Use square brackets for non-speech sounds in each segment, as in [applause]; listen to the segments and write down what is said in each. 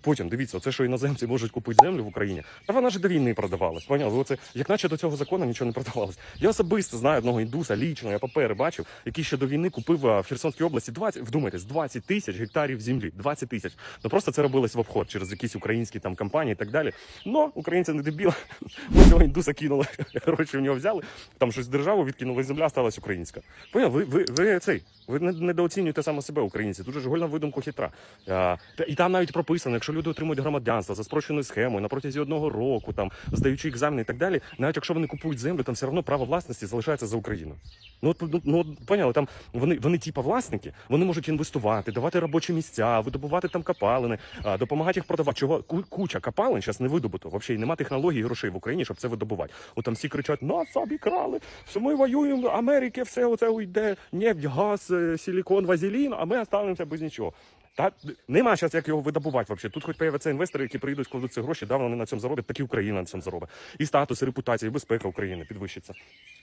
Потім дивіться, це що іноземці можуть купити землю в Україні. Та вона ж до війни продавалась. Поняли? Оце як наче до цього закону нічого не продавалось. Я особисто знаю одного індуса, лічно, я папери бачив, який ще до війни купив в Херсонській області 20, вдумайтесь, 20 тисяч гектарів землі. 20 тисяч. Ну просто це робилось в обход через якісь українські там компанії і так далі. Ну, українці не дебіли. [laughs] Ми цього індуса кинули, [laughs] гроші в нього взяли, там щось державу відкинули, земля сталася українська. Поняв, ви, ви, ви цей, ви недооцінюєте саме себе, українці. Дуже ж гольна видумку хитра. І там навіть прописано, якщо люди отримують громадянство за спрощеною схемою на протязі одного року, там здаючи екзамени і так далі, навіть якщо вони купують землю, там все одно право власності залишається за Україною. Ну от ну, ну поняли, там вони, вони типа власники, вони можуть інвестувати, давати робочі місця, видобувати там копалини, допомагати їх продавати. Чого куча копалин зараз не видобуто. Взагалі і нема технологій і грошей в Україні, щоб це видобувати. От там всі кричать: нас обікрали, що ми воюємо, Америки, все оце уйде, нефть, газ, е, силікон, вазелін, а ми останемося без нічого. Та нема зараз як його видобувати взагалі. Тут хоч появляться інвестори, які прийдуть, складуть ці гроші, да, вони на цьому зароблять, так і Україна на цьому заробить. І статус, і репутація, і безпека України підвищиться.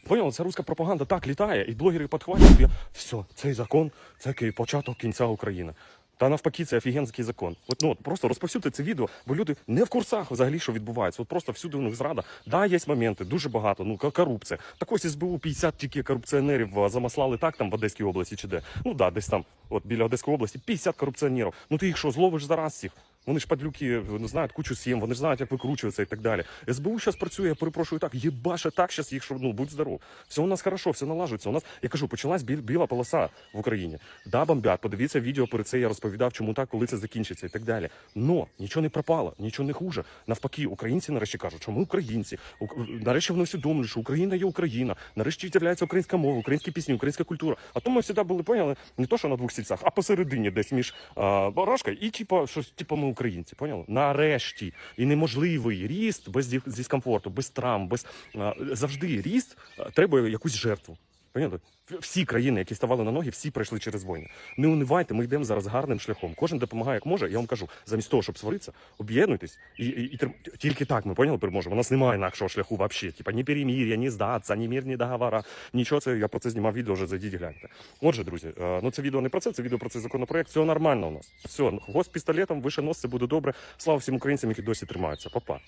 Понял, ця руська пропаганда так літає, і блогери підхвалюють. Я, все, цей закон це початок кінця України. Та навпаки, це офігенський закон. От ну от просто розповсюдьте це відео, бо люди не в курсах взагалі, що відбувається. От просто всюди у них зрада. Да, є моменти, дуже багато. Ну корупція. Так ось СБУ 50 тільки корупціонерів замаслали так там в Одеській області чи де. Ну да, десь там, от біля Одеської області, 50 корупціонерів. Ну ти їх що, зловиш зараз всіх? Вони ж падлюки вони знають кучу сім, вони ж знають, як викручуватися і так далі. СБУ зараз працює, я перепрошую так, єбаше так зараз їх, що ну будь здоров. Все у нас хорошо, все налажується. У нас, я кажу, почалась біль, біла полоса в Україні. Да, бомбят, подивіться відео перед це, я розповідав, чому так, коли це закінчиться і так далі. Но нічого не пропало, нічого не хуже. Навпаки, українці нарешті кажуть, що ми українці. Ук- Нарешті вони усвідомлюють, що Україна є Україна. Нарешті з'являється українська мова, українські пісні, українська культура. А то ми завжди були поняли не то, що на двох стільцях, а посередині, десь між барашкою і типа щось, типа ми українці. Поняли? Нарешті і неможливий ріст без дис- дискомфорту, без травм, без завжди ріст треба якусь жертву. Поняли? Всі країни, які ставали на ноги, всі пройшли через війни. Не унивайте, ми йдемо зараз гарним шляхом. Кожен допомагає як може. Я вам кажу, замість того, щоб сваритися, об'єднуйтесь і, і, і тільки так ми поняли, переможемо. У нас немає інакшого шляху взагалі. Типа ні перемір'я, ні здатися, ні мирні договора. Нічого це я про це знімав відео. Вже зайдіть гляньте. Отже, друзі, е, ну це відео не про це, це відео про цей законопроект. Все нормально у нас. Все, хвост пістолетом, вище нос, це буде добре. Слава всім українцям, які досі тримаються. Па-па.